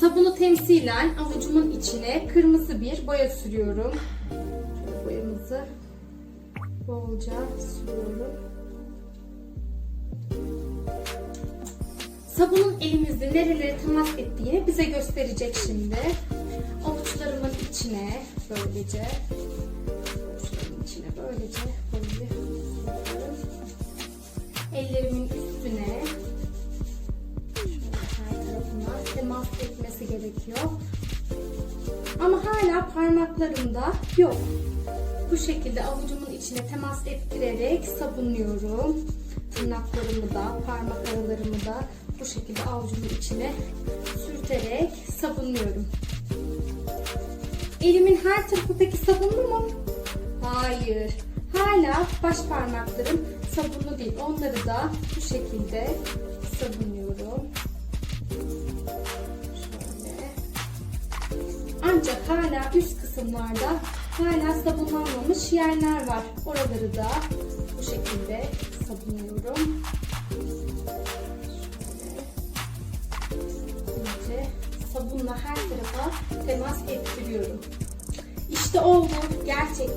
Sabunu temsilen avucumun içine kırmızı bir boya sürüyorum. Şöyle boyamızı bolca sürüyorum. Sabunun elimizde nerelere temas ettiğini bize gösterecek şimdi. Avuçlarımın içine böylece içine böylece böyle. Ellerimin temas etmesi gerekiyor. Ama hala parmaklarımda yok. Bu şekilde avucumun içine temas ettirerek sabunluyorum. Tırnaklarımı da, parmak aralarımı da bu şekilde avucumun içine sürterek sabunluyorum. Elimin her tarafı peki sabunlu mu? Hayır. Hala baş parmaklarım sabunlu değil. Onları da bu şekilde sabunluyorum. Ancak hala üst kısımlarda hala sabunlanmamış yerler var. Oraları da bu şekilde sabunluyorum. Şöyle. Sabunla her tarafa temas ettiriyorum. İşte oldu. Gerçekten